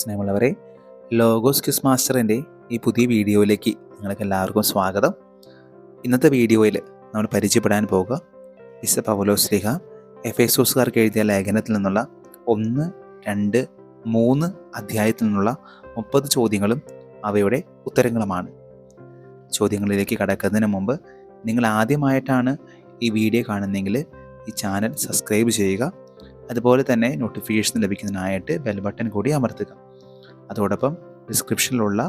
സ്നേഹമുള്ളവരെ logos quiz മാസ്റ്ററിന്റെ ഈ പുതിയ വീഡിയോയിലേക്ക് നിങ്ങൾക്ക് എല്ലാവർക്കും സ്വാഗതം. ഇന്നത്തെ വീഡിയോയിൽ നമ്മൾ പരിചയപ്പെടാൻ പോകുക. വിശ പൗലോസ്ലിഹ എഫ് എസോസുകാർക്ക് എഴുതിയ ലേഖനത്തിൽ നിന്നുള്ള ഒന്ന് രണ്ട് മൂന്ന് അധ്യായത്തിൽ നിന്നുള്ള മുപ്പത് ചോദ്യങ്ങളും അവയുടെ ഉത്തരങ്ങളുമാണ്. ചോദ്യങ്ങളിലേക്ക് കടക്കുന്നതിന് മുമ്പ് നിങ്ങൾ ആദ്യമായിട്ടാണ് ഈ വീഡിയോ കാണുന്നതെങ്കിൽ ഈ ചാനൽ സബ്സ്ക്രൈബ് ചെയ്യുക. അതുപോലെ തന്നെ നോട്ടിഫിക്കേഷൻ ലഭിക്കുന്നതിനായിട്ട് ബെൽ ബട്ടൺ കൂടി അമർത്തുക. അതോടൊപ്പം ഡിസ്ക്രിപ്ഷനിലുള്ള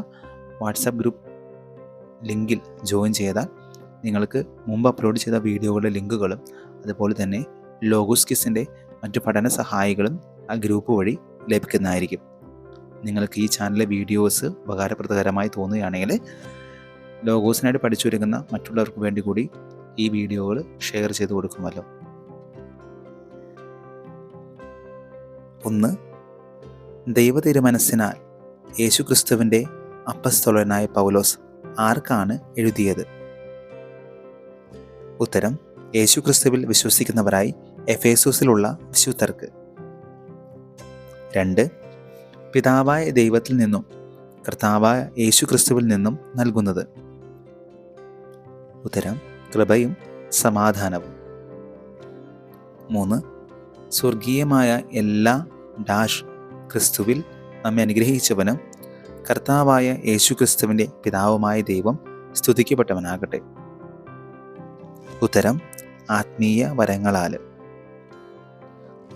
വാട്സാപ്പ് ഗ്രൂപ്പ് ലിങ്കിൽ ജോയിൻ ചെയ്താൽ നിങ്ങൾക്ക് മുമ്പ് അപ്ലോഡ് ചെയ്ത വീഡിയോകളുടെ ലിങ്കുകളും അതുപോലെ തന്നെ ലോഗോസ്കിസിന്റെ മറ്റു പഠന സഹായികളും ആ ഗ്രൂപ്പ് വഴി ലഭിക്കുന്നതായിരിക്കും. നിങ്ങൾക്ക് ഈ ചാനലിലെ വീഡിയോസ് ഉപകാരപ്രദകരമായി തോന്നുകയാണെങ്കിൽ ലോഗോസിനായിട്ട് പഠിച്ചുവരുന്ന മറ്റുള്ളവർക്ക് വേണ്ടി കൂടി ഈ വീഡിയോകൾ ഷെയർ ചെയ്ത് കൊടുക്കുമല്ലോ. ഒന്ന് ദൈവതിരുമനസ്സിനാൽ യേശുക്രിസ്തുവിന്റെ അപ്പസ്തോലനായ പൗലോസ് ആർക്കാണ് എഴുതിയത്? ഉത്തരം യേശുക്രിസ്തുവിൽ വിശ്വസിക്കുന്നവരായി എഫേസൂസിലുള്ള വിശുദ്ധർക്ക്. രണ്ട് പിതാവായ ദൈവത്തിൽ നിന്നും കർത്താവായ യേശുക്രിസ്തുവിൽ നിന്നും നൽകുന്നത്. ഉത്തരം കൃപയും സമാധാനവും. മൂന്ന് സ്വർഗീയമായ എല്ലാ ഡാഷ് ക്രിസ്തുവിൽ നമ്മെ അനുഗ്രഹിച്ചവനും കർത്താവായ യേശു ക്രിസ്തുവിന്റെ പിതാവുമായ ദൈവം സ്തുതിക്കപ്പെട്ടവനാകട്ടെ. ഉത്തരം ആത്മീയ വരങ്ങളാൽ.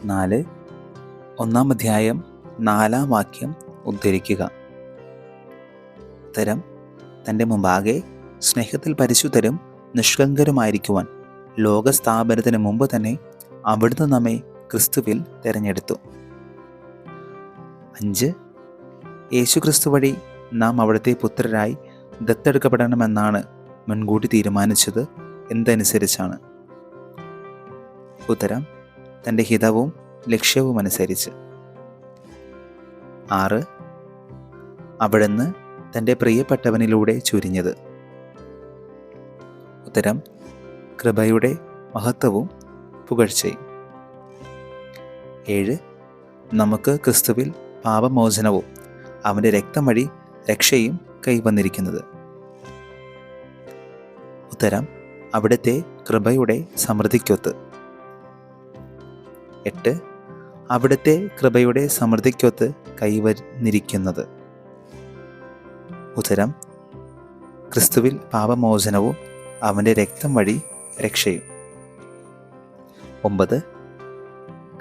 നാല് ഒന്നാം അധ്യായം നാലാം വാക്യം ഉദ്ധരിക്കുക. ഉത്തരം തന്റെ മുമ്പാകെ സ്നേഹത്തിൽ പരിശുദ്ധരും നിഷ്കങ്കരുമായിരിക്കുവാൻ ലോകസ്ഥാപനത്തിന് മുമ്പ് തന്നെ അവിടുന്ന് നമ്മെ ക്രിസ്തുവിൽ തിരഞ്ഞെടുത്തു. അഞ്ച് യേശുക്രിസ്തു വഴി നാം അവിടുത്തെ പുത്രരായി ദത്തെടുക്കപ്പെടണമെന്നാണ് മുൻകൂട്ടി തീരുമാനിച്ചത് എന്തനുസരിച്ചാണ് ഉത്തരം തന്റെ ഹിതവും ലക്ഷ്യവും അനുസരിച്ച്. ആറ്. അവിടുന്ന് തന്റെ പ്രിയപ്പെട്ടവനിലൂടെ ചുരിഞ്ഞത്. ഉത്തരം കൃപയുടെ മഹത്വവും പുകഴ്ചയും. ഏഴ്. നമുക്ക് ക്രിസ്തുവിൽ പാപമോചനവും അവന്റെ രക്തം വഴി രക്ഷയും കൈവന്നിരിക്കുന്നത്. ഉത്തരം അവിടുത്തെ കൃപയുടെ സമൃദ്ധിക്കൊത്ത്. എട്ട് അവിടുത്തെ കൃപയുടെ സമൃദ്ധിക്കൊത്ത് കൈവന്നിരിക്കുന്നത്. ഉത്തരം ക്രിസ്തുവിൽ പാപമോചനവും അവന്റെ രക്തം വഴി രക്ഷയും. ഒമ്പത്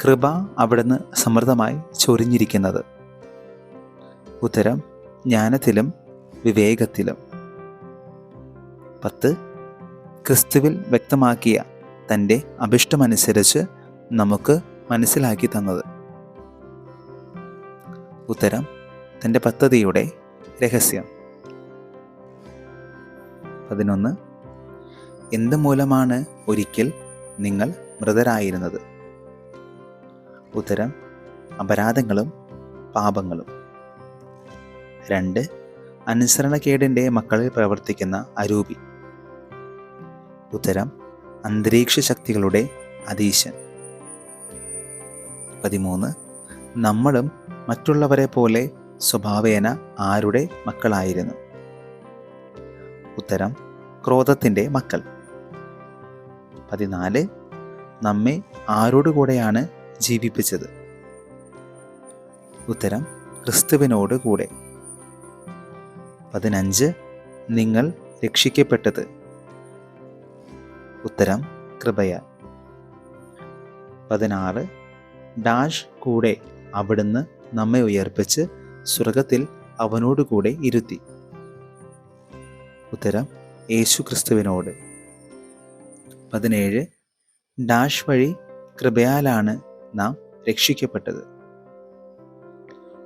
കൃപ അവിടുന്ന് സമൃദ്ധമായി ചൊരിഞ്ഞിരിക്കുന്നത്. ഉത്തരം ജ്ഞാനത്തിലും വിവേകത്തിലും. പത്ത് ക്രിസ്തുവിൽ വ്യക്തമാക്കിയ തന്റെ അഭിഷ്ടമനുസരിച്ച് നമുക്ക് മനസ്സിലാക്കി തന്നത്. ഉത്തരം തന്റെ പദ്ധതിയുടെ രഹസ്യം. പതിനൊന്ന് എന്ത് മൂലമാണ് ഒരിക്കൽ നിങ്ങൾ മൃതരായിരുന്നത്? ഉത്തരം അപരാധങ്ങളും പാപങ്ങളും. രണ്ട് അനുസരണക്കേടിന്റെ മക്കളിൽ പ്രവർത്തിക്കുന്ന അരൂപി. ഉത്തരം അന്തരീക്ഷ ശക്തികളുടെ അതീശൻ. പതിമൂന്ന് നമ്മളും മറ്റുള്ളവരെ പോലെ സ്വഭാവേന ആരുടെ മക്കളായിരുന്നു? ഉത്തരം ക്രോധത്തിന്റെ മക്കൾ. പതിനാല് നമ്മെ ആരോടുകൂടെയാണ് ജീവിപ്പിച്ചത്. ഉത്തരം ക്രിസ്തുവിനോട് കൂടെ. പതിനഞ്ച് നിങ്ങൾ രക്ഷിക്കപ്പെട്ടത്. ഉത്തരം കൃപയാൽ പതിനാറ് ഡാഷ് കൂടെ അവിടുന്ന് നമ്മെ ഉയർപ്പിച്ച് സ്വർഗത്തിൽ അവനോടുകൂടെ ഇരുത്തി. ഉത്തരം യേശു ക്രിസ്തുവിനോട്. പതിനേഴ് ഡാഷ് വഴി കൃപയാലാണ് നാം രക്ഷിക്കപ്പെട്ടത്.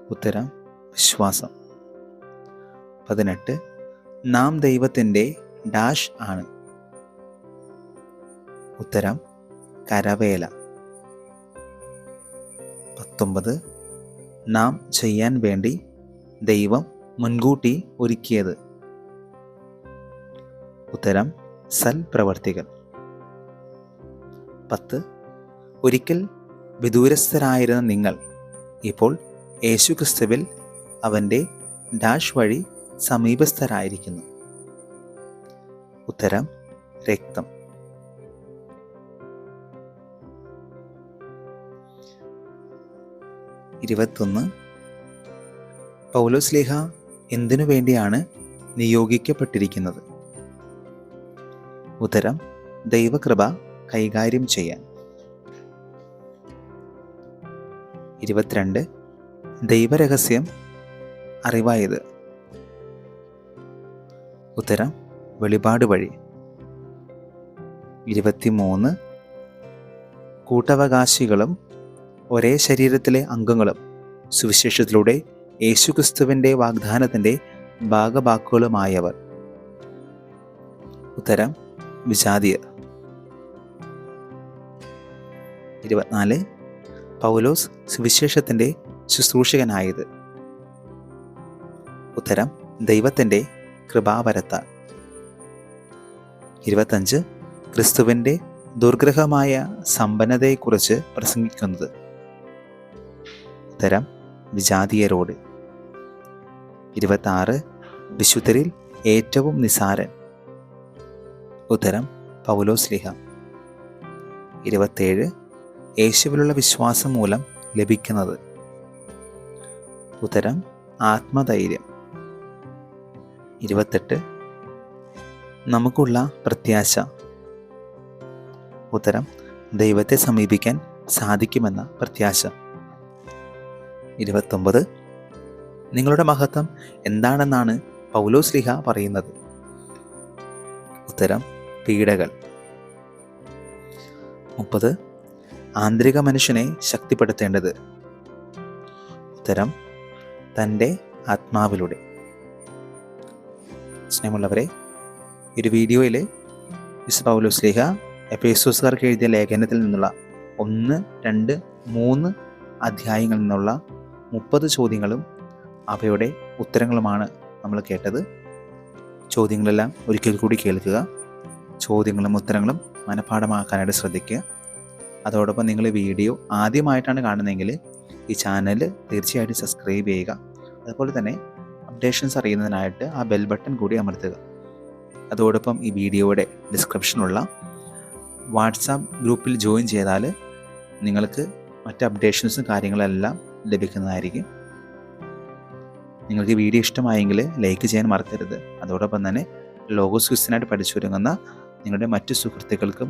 ഉത്തരം വിശ്വാസം. പതിനെട്ട് നാം ദൈവത്തിന്റെ ഡാഷ് ആണ്. ഉത്തരം കരവേല. പത്തൊമ്പത് നാം ചെയ്യാൻ വേണ്ടി ദൈവം മുൻകൂട്ടി ഒരുക്കിയത്. ഉത്തരം സൽപ്രവർത്തികൾ. പത്ത് ഒരിക്കൽ വിദൂരസ്ഥരായിരുന്ന നിങ്ങൾ. ഇപ്പോൾ യേശുക്രിസ്തുവിൽ അവന്റെ ഡാഷ് വഴി സമീപസ്ഥരായിരിക്കുന്നു. ഉത്തരം രക്തം. ഇരുപത്തൊന്ന്. പൗലോസ്ലേഹ എന്തിനു വേണ്ടിയാണ് നിയോഗിക്കപ്പെട്ടിരിക്കുന്നത്? ഉത്തരം ദൈവകൃപ കൈകാര്യം ചെയ്യാൻ. ഇരുപത്തിരണ്ട്. ദൈവരഹസ്യം അറിവായത്. ഉത്തരം വെളിപാട് വഴി. ഇരുപത്തിമൂന്ന്. കൂട്ടവകാശികളും ഒരേ ശരീരത്തിലെ അംഗങ്ങളും സുവിശേഷത്തിലൂടെ യേശുക്രിസ്തുവിന്റെ വാഗ്ദാനത്തിന്റെ ഭാഗവാക്കുകളുമായവർ. ഉത്തരം വിജാതിയർ. ഇരുപത്തിനാല്. പൗലോസ് സുവിശേഷത്തിന്റെ ശുശ്രൂഷകനായത്. ഉത്തരം ദൈവത്തിന്റെ കൃപാവരത്താൽ ഇരുപത്തഞ്ച് ക്രിസ്തുവിന്റെ ദുർഗ്രഹമായ സമ്പന്നതയെക്കുറിച്ച് പ്രസംഗിക്കുന്നത്. ഉത്തരം വിജാതീയരോട്. ഇരുപത്താറ് വിശുദ്ധരിൽ ഏറ്റവും നിസാരൻ. ഉത്തരം പൗലോസ്ലിഹ ഇരുപത്തേഴ് യേശുവിലുള്ള വിശ്വാസം മൂലം ലഭിക്കുന്നത്. ഉത്തരം ആത്മധൈര്യം. ഇരുപത്തെട്ട്. നമുക്കുള്ള പ്രത്യാശ. ഉത്തരം ദൈവത്തെ സമീപിക്കാൻ സാധിക്കുമെന്ന പ്രത്യാശ. ഇരുപത്തൊമ്പത്. നിങ്ങളുടെ മഹത്വം എന്താണെന്നാണ് പൗലോസ്ലിഹ പറയുന്നത്? ഉത്തരം പീഡകൾ. മുപ്പത്. ആന്തരിക മനുഷ്യനെ ശക്തിപ്പെടുത്തേണ്ടത്. ഉത്തരം തന്റെ ആത്മാവിലൂടെ. സ്നേഹമുള്ളവരെ ഒരു വീഡിയോയിൽ വിശ പൗലോസ്ലിഹ എഫേസോസുകാർക്ക് എഴുതിയ ലേഖനത്തിൽ നിന്നുള്ള ഒന്ന് രണ്ട് മൂന്ന് അധ്യായങ്ങളിൽ നിന്നുള്ള മുപ്പത് ചോദ്യങ്ങളും അവയുടെ ഉത്തരങ്ങളുമാണ് നമ്മൾ കേട്ടത്. ചോദ്യങ്ങളെല്ലാം ഒരിക്കൽ കൂടി കേൾക്കുക. ചോദ്യങ്ങളും ഉത്തരങ്ങളും മനഃപാഠമാക്കാനായിട്ട് ശ്രദ്ധിക്കുക. അതോടൊപ്പം നിങ്ങൾ വീഡിയോ ആദ്യമായിട്ടാണ് കാണുന്നതെങ്കിൽ ഈ ചാനൽ തീർച്ചയായിട്ടും സബ്സ്ക്രൈബ് ചെയ്യുക. അതുപോലെ തന്നെ അപ്ഡേഷൻസ് അറിയുന്നതിനായിട്ട് ആ ബെൽ ബട്ടൺ കൂടി അമർത്തുക. അതോടൊപ്പം ഈ വീഡിയോയുടെ ഡിസ്ക്രിപ്ഷനുള്ള വാട്സാപ്പ് ഗ്രൂപ്പിൽ ജോയിൻ ചെയ്താൽ നിങ്ങൾക്ക് മറ്റ് അപ്ഡേഷൻസും കാര്യങ്ങളെല്ലാം ലഭിക്കുന്നതായിരിക്കും. നിങ്ങൾക്ക് വീഡിയോ ഇഷ്ടമായെങ്കിൽ ലൈക്ക് ചെയ്യാൻ മറക്കരുത്. അതോടൊപ്പം തന്നെ ലോഗോസ് ക്വിസിനായിട്ട് പഠിച്ചു നിങ്ങളുടെ മറ്റു സുഹൃത്തുക്കൾക്കും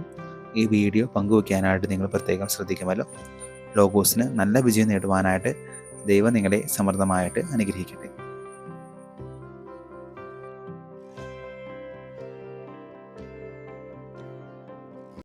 ഈ വീഡിയോ പങ്കുവയ്ക്കാനായിട്ട് നിങ്ങൾ പ്രത്യേകം ശ്രദ്ധിക്കുമല്ലോ. ലോഗോസിന് നല്ല വിജയം നേടുവാനായിട്ട് ദൈവം നിങ്ങളെ സമൃദ്ധമായിട്ട് അനുഗ്രഹിക്കട്ടെ.